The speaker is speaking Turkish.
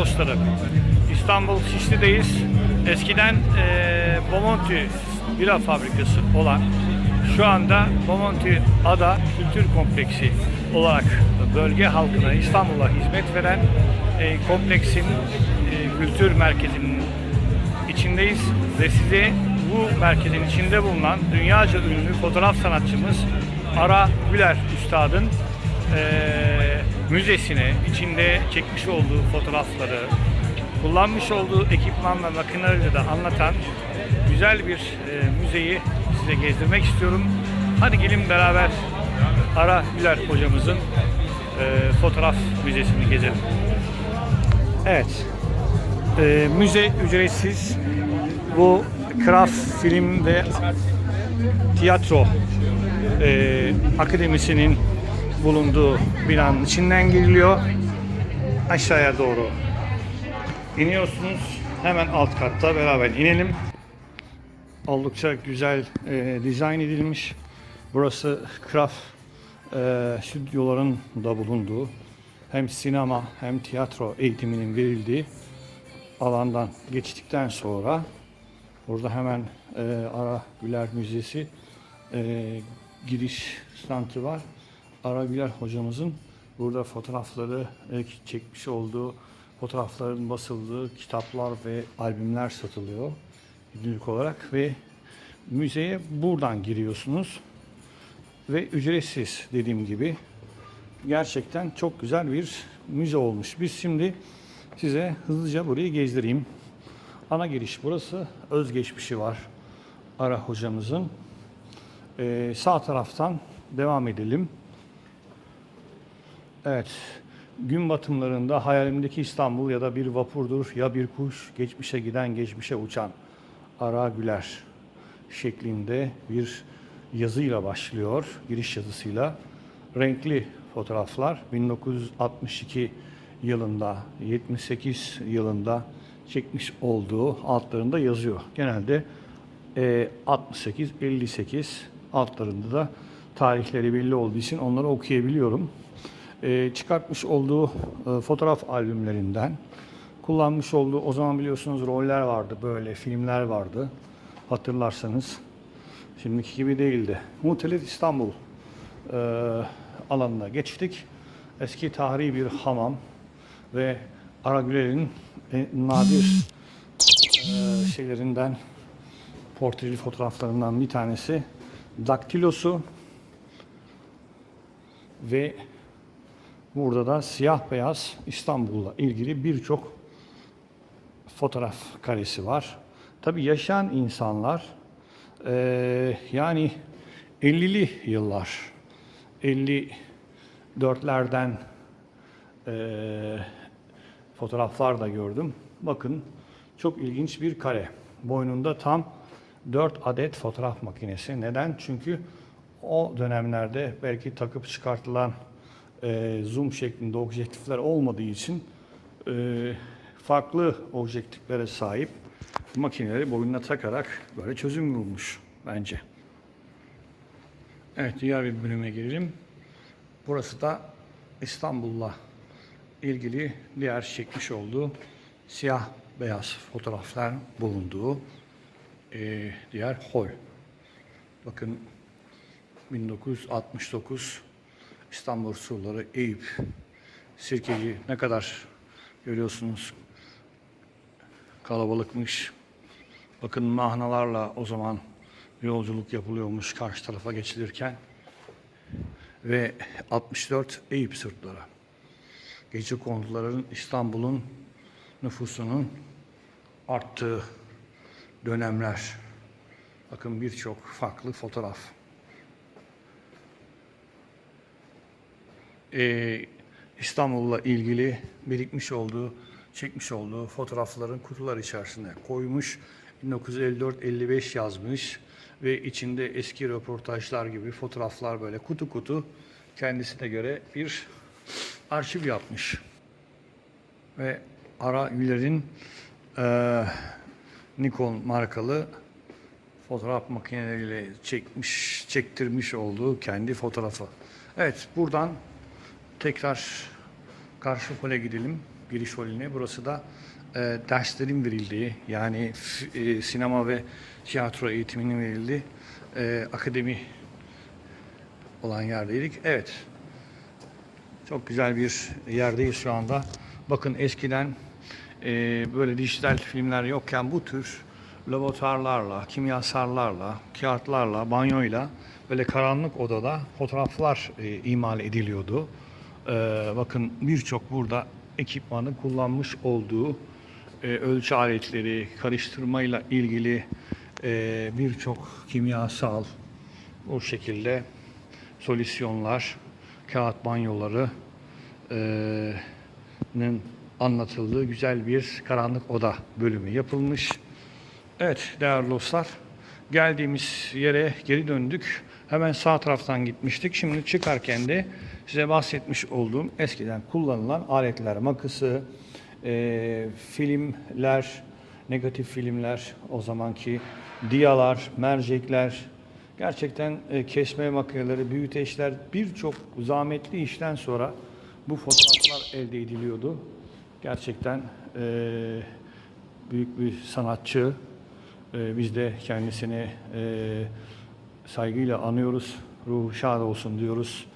dostları. İstanbul Şişli'deyiz. Eskiden e, Bomonti bira fabrikası olan şu anda Bomonti Ada Kültür Kompleksi olarak bölge halkına İstanbul'a hizmet veren e, kompleksin e, kültür merkezinin içindeyiz ve size bu merkezin içinde bulunan dünyaca ünlü fotoğraf sanatçımız Ara Güler Üstad'ın eee, müzesine içinde çekmiş olduğu fotoğrafları, kullanmış olduğu ekipman ve makineleri de anlatan güzel bir eee, müzeyi size gezdirmek istiyorum. Hadi gelin beraber Ara Güler hocamızın eee, fotoğraf müzesini gezelim. Evet, ee, müze ücretsiz. Bu Kraft Film ve Tiyatro e, Akademisi'nin bulunduğu binanın içinden giriliyor. Aşağıya doğru iniyorsunuz. Hemen alt katta beraber inelim. Oldukça güzel e, dizayn edilmiş. Burası Kraft e, stüdyoların da bulunduğu hem sinema hem tiyatro eğitiminin verildiği alandan geçtikten sonra burada hemen e, Ara Güler Müzesi e, giriş standı var. Ara Güler hocamızın burada fotoğrafları e, çekmiş olduğu fotoğrafların basıldığı kitaplar ve albümler satılıyor günlük olarak ve müzeye buradan giriyorsunuz ve ücretsiz dediğim gibi gerçekten çok güzel bir müze olmuş. Biz şimdi size hızlıca burayı gezdireyim. Ana giriş burası. Özgeçmişi var Ara hocamızın. Ee, sağ taraftan devam edelim. Evet. Gün batımlarında hayalimdeki İstanbul ya da bir vapurdur ya bir kuş geçmişe giden geçmişe uçan Ara Güler şeklinde bir yazıyla başlıyor. Giriş yazısıyla. Renkli fotoğraflar 1962 yılında 78 yılında çekmiş olduğu altlarında yazıyor. Genelde e, 68 58 altlarında da tarihleri belli olduğu için onları okuyabiliyorum. E, çıkartmış olduğu e, fotoğraf albümlerinden kullanmış olduğu o zaman biliyorsunuz roller vardı böyle filmler vardı hatırlarsanız şimdiki gibi değildi. Muhtelet İstanbul e, alanına geçtik. Eski tarihi bir hamam ve Aragüler'in nadir şeylerinden portreli fotoğraflarından bir tanesi daktilosu ve burada da siyah beyaz İstanbul'la ilgili birçok fotoğraf karesi var. Tabi yaşayan insanlar e, yani 50'li yıllar 54'lerden e, fotoğraflar da gördüm. Bakın çok ilginç bir kare. Boynunda tam 4 adet fotoğraf makinesi. Neden? Çünkü o dönemlerde belki takıp çıkartılan e, zoom şeklinde objektifler olmadığı için e, farklı objektiflere sahip makineleri boynuna takarak böyle çözüm bulmuş bence. Evet diğer bir bölüme gelelim. Burası da İstanbul'la ilgili diğer çekmiş olduğu siyah beyaz fotoğraflar bulunduğu eee, diğer hol. Bakın 1969 İstanbul surları Eyüp Sirkeci ne kadar görüyorsunuz kalabalıkmış. Bakın mahnalarla o zaman yolculuk yapılıyormuş karşı tarafa geçilirken ve 64 Eyüp sırtları. Gece konduların İstanbul'un nüfusunun arttığı dönemler. Bakın birçok farklı fotoğraf. Ee, İstanbul'la ilgili birikmiş olduğu, çekmiş olduğu fotoğrafların kutular içerisine koymuş. 1954-55 yazmış ve içinde eski röportajlar gibi fotoğraflar böyle kutu kutu kendisine göre bir arşiv yapmış. Ve Ara Güler'in eee, Nikon markalı fotoğraf makineleriyle çekmiş, çektirmiş olduğu kendi fotoğrafı. Evet, buradan tekrar karşı kole gidelim. giriş holüne. Burası da e, derslerin verildiği yani e, sinema ve tiyatro eğitiminin verildiği e, akademi olan yerdeydik. Evet. Çok güzel bir yerdeyiz şu anda. Bakın eskiden e, böyle dijital filmler yokken bu tür laboratuvarlarla, kimyasallarla, kağıtlarla, banyoyla böyle karanlık odada fotoğraflar e, imal ediliyordu. E, bakın birçok burada ekipmanı kullanmış olduğu e, ölçü aletleri, karıştırmayla ilgili e, birçok kimyasal bu şekilde solüsyonlar, kağıt banyoları nin anlatıldığı güzel bir karanlık oda bölümü yapılmış. Evet değerli dostlar, geldiğimiz yere geri döndük. Hemen sağ taraftan gitmiştik. Şimdi çıkarken de size bahsetmiş olduğum eskiden kullanılan aletler, makısı, eee, filmler, negatif filmler, o zamanki diyalar, mercekler, gerçekten e, kesme makineleri, büyüteçler birçok zahmetli işten sonra bu fotoğraflar elde ediliyordu. Gerçekten e, büyük bir sanatçı. E, biz de kendisini e, saygıyla anıyoruz. Ruhu şad olsun diyoruz.